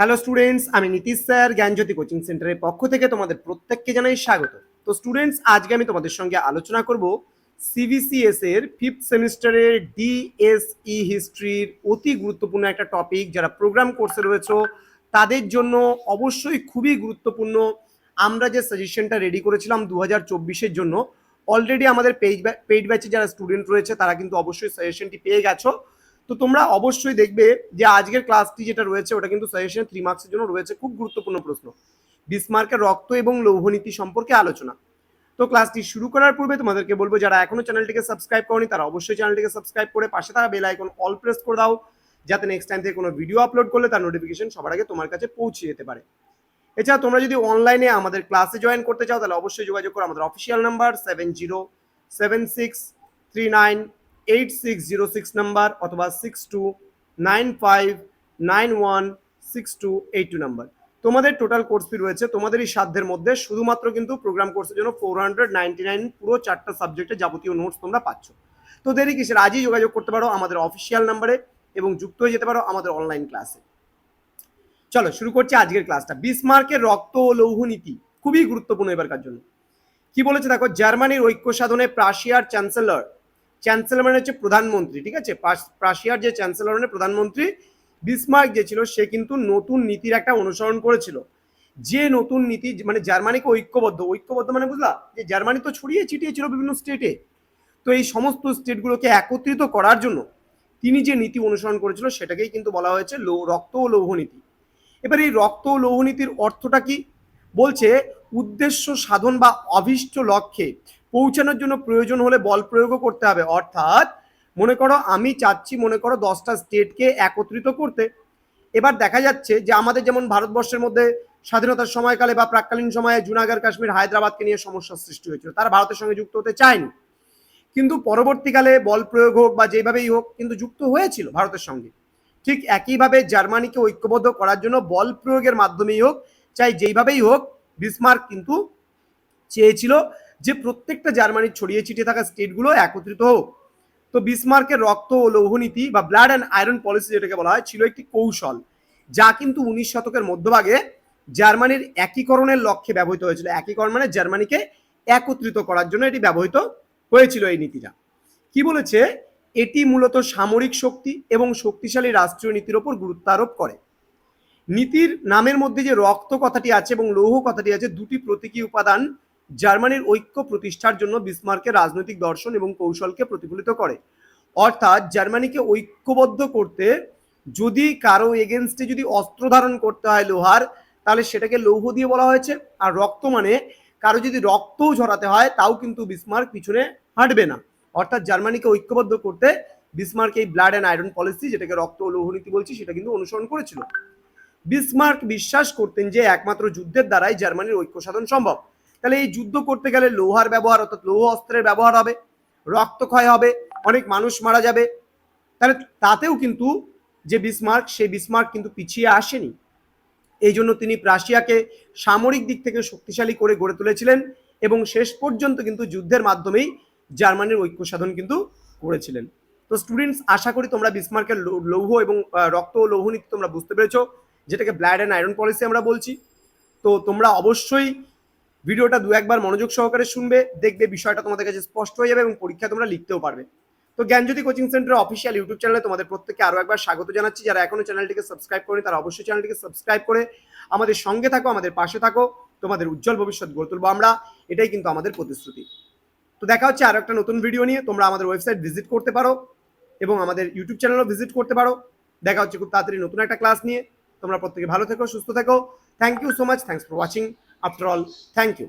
Hello students আমি Nitish sir, জ্ঞানজ্যোতি coaching সেন্টারের পক্ষ থেকে তোমাদের প্রত্যেককে জানাই স্বাগত। তো স্টুডেন্টস আজকে আমি তোমাদের সঙ্গে আলোচনা করব সিবিসিএস এর ফিফথ সেমিস্টারের ডিএসই হিস্ট্রির অতি গুরুত্বপূর্ণ একটা টপিক যারা প্রোগ্রাম কোর্সে রয়েছে, তাদের জন্য অবশ্যই খুবই গুরুত্বপূর্ণ। আমরা যে সাজেশনটা রেডি করেছিলাম দু হাজার চব্বিশের জন্য অলরেডি আমাদের পেজ পেইড ব্যাচে যারা স্টুডেন্ট রয়েছে, তারা কিন্তু অবশ্যই সাজেশনটি পেয়ে গেছো। তো তোমরা অবশ্যই দেখবে যে আজকের ক্লাসটি যেটা রয়েছে, ওটা কিন্তু সাজেশন থ্রি মার্কসের জন্য রয়েছে। খুব গুরুত্বপূর্ণ প্রশ্ন। বিসমার্কের রক্ত এবং লৌহনীতি সম্পর্কে আলোচনা। তো ক্লাসটি শুরু করার পূর্বে তোমাদেরকে বলব, যারা এখনও চ্যানেলটিকে সাবস্ক্রাইব করনি, তারা অবশ্যই চ্যানেলটিকে সাবস্ক্রাইব করে পাশে থাকা বেল আইকন অল প্রেস করে দাও, যাতে নেক্সট টাইম থেকে কোনো ভিডিও আপলোড করলে তার নোটিফিকেশন সবার আগে তোমার কাছে পৌঁছে যেতে পারে। এছাড়া তোমরা যদি অনলাইনে আমাদের ক্লাসে জয়েন করতে চাও, তাহলে অবশ্যই যোগাযোগ করো। আমাদের official number seven zero seven six three nine eight six zero six number অথবা six two nine five nine one six two eight two number তোমাদের টোটাল কোর্স ফি রয়েছে, তোমাদেরই সাধ্যের মধ্যে। শুধুমাত্র কিন্তু প্রোগ্রাম কোর্সের জন্য ফোর হান্ড্রেড নাইনটি নাইন পুরো চারটা সাবজেক্টে যাবতীয় নোটস তোমরা পাচ্ছ। তো দেরি কিসের? আজই যোগাযোগ করতে পারো আমাদের অফিসিয়াল নাম্বারে এবং যুক্ত হয়ে যেতে পারো আমাদের অনলাইন ক্লাসে চলো, শুরু করছি আজকের ক্লাসটা বিসমার্কের রক্ত ও লৌহ নীতি, খুবই গুরুত্বপূর্ণ এবারকার জন্য। কি বলেছে দেখো? জার্মানির ঐক্য সাধনে প্রাশিয়ার চ্যান্সেলর চ্যান্সেলর মানে হচ্ছে প্রধানমন্ত্রী, ঠিক আছে? প্রাশিয়ার যে চ্যান্সেলর মানে প্রধানমন্ত্রী বিসমার্ক যে ছিল, সে কিন্তু নতুন নীতির একটা অনুসরণ করেছিল। যে নতুন নীতি মানে জার্মানিকে ঐক্যবদ্ধ ঐক্যবদ্ধ মানে বুঝলা? যে জার্মানি তো ছড়িয়ে ছিটিয়ে ছিল বিভিন্ন স্টেটে। তো এই সমস্ত স্টেটগুলোকে একত্রিত করার জন্য তিনি যে নীতি অনুসরণ করেছিল, সেটাকেই কিন্তু বলা হয়েছে লৌ রক্ত ও লৌহ নীতি। এবার এই রক্ত ও লৌহ নীতির অর্থটা কি? বলছে উদ্দেশ্য সাধন বা অভিষ্ট লক্ষ্যে পৌঁছানোর জন্য প্রয়োজন হলে বল প্রয়োগও করতে হবে। অর্থাৎ মনে করো আমি চাচ্ছি মনে করো দশটা স্টেটকে একত্রিত করতে। এবার দেখা যাচ্ছে যে আমাদের যেমন ভারতবর্ষের মধ্যে স্বাধীনতার সময়কালে বা প্রাককালীন সময়ে জুনাগড়, কাশ্মীর, হায়দ্রাবাদকে নিয়ে সমস্যার সৃষ্টি হয়েছিল। তারা ভারতের সঙ্গে যুক্ত হতে চায়নি। কিন্তু পরবর্তীকালে বল প্রয়োগ হোক বা যেভাবেই হোক কিন্তু যুক্ত হয়েছিল ভারতের সঙ্গে। ঠিক একইভাবে জার্মানিকে ঐক্যবদ্ধ করার জন্য বল প্রয়োগের মাধ্যমেই হোক, চাই যেইভাবেই হোক, বিসমার্ক কিন্তু চেয়েছিল যে প্রত্যেকটা জার্মানির ছড়িয়ে ছিটিয়ে থাকা স্টেটগুলো একত্রিত হোক। তো বিসমার্কের রক্ত ও লৌহনীতি বা ব্লাড অ্যান্ড আয়রন পলিসি যেটাকে বলা হয়, ছিল একটি কৌশল যা কিন্তু উনিশ শতকের মধ্যভাগে জার্মানির একীকরণের লক্ষ্যে ব্যবহৃত হয়েছিল। একীকরণ মানে জার্মানিকে একত্রিত করার জন্য এটি ব্যবহৃত হয়েছিল এই নীতিটা। কি বলেছে? এটি মূলত সামরিক শক্তি এবং শক্তিশালী রাষ্ট্রীয় নীতির ওপর গুরুত্ব আরোপ করে। নীতির নামের মধ্যে যে রক্ত কথাটি আছে এবং লৌহ কথাটি আছে, দুটি প্রতীকী উপাদান জার্মানির ঐক্য প্রতিষ্ঠার জন্য বিসমার্কের রাজনৈতিক দর্শন এবং কৌশলকে প্রতিফলিত করে। অর্থাৎ জার্মানিকে ঐক্যবদ্ধ করতে যদি কারও এগেনস্টে যদি অস্ত্র ধারণ করতে হয় লোহার, তাহলে সেটাকে লৌহ দিয়ে বলা হয়েছে। আর রক্ত মানে কারও যদি রক্তও ঝরাতে হয়, তাও কিন্তু বিসমার্ক পিছনে হাঁটবে না। অর্থাৎ জার্মানিকে ঐক্যবদ্ধ করতে বিসমার্ক এই ব্লাড অ্যান্ড আয়রন পলিসি যেটাকে রক্ত ও লৌহনীতি বলছি, সেটা কিন্তু অনুসরণ করেছিল। বিসমার্ক বিশ্বাস করতেন যে একমাত্র যুদ্ধের দ্বারাই জার্মানির ঐক্য সাধন সম্ভব। তাহলে এই যুদ্ধ করতে গেলে লোহার ব্যবহার, অর্থাৎ লৌহ অস্ত্রের ব্যবহার হবে রক্তক্ষয় হবে, অনেক মানুষ মারা যাবে। তাহলে তাতেও কিন্তু যে বিসমার্ক, সেই বিসমার্ক কিন্তু পিছিয়ে আসেনি। এই জন্য তিনি প্রাশিয়াকে সামরিক দিক থেকে শক্তিশালী করে গড়ে তুলেছিলেন এবং শেষ পর্যন্ত কিন্তু যুদ্ধের মাধ্যমেই জার্মানির ঐক্য সাধন কিন্তু করেছিলেন। তো স্টুডেন্টস আশা করি তোমরা বিসমার্কের লৌহ এবং রক্ত ও লৌহ নীতি তোমরা বুঝতে পেরেছ, যেটাকে ব্লাড অ্যান্ড আয়রন পলিসি আমরা বলছি। তো তোমরা অবশ্যই ভিডিওটা দু একবার মনোযোগ সহকারে শুনবে, দেখবে বিষয়টা তোমাদের কাছে স্পষ্ট হয়ে যাবে এবং পরীক্ষা তোমরা লিখতেও পারবে। তো জ্ঞানজ্যোতি কোচিং সেন্টারের অফিসিয়াল ইউটিউব চ্যানেলে তোমাদের প্রত্যেককে আরও একবার স্বাগত জানাচ্ছি। যারা এখনও চ্যানেলটিকে সাবস্ক্রাইব করেনি, তারা অবশ্যই চ্যানেলটিকে সাবস্ক্রাইব করে আমাদের সঙ্গে থাকো, আমাদের পাশে থাকো। তোমাদের উজ্জ্বল ভবিষ্যৎ গড়ে তুলবো আমরা। এটাই কিন্তু আমাদের প্রতিশ্রুতি। তো দেখা হচ্ছে আরও একটা নতুন ভিডিও নিয়ে। তোমরা আমাদের ওয়েবসাইট ভিজিট করতে পারো এবং আমাদের ইউটিউব চ্যানেলও ভিজিট করতে পারো। দেখা হচ্ছে খুব তাড়াতাড়ি নতুন একটা ক্লাস নিয়ে। তোমরা প্রত্যেকে ভালো থেকো, সুস্থ থেকো। Thank you so much thanks for watching after all thank you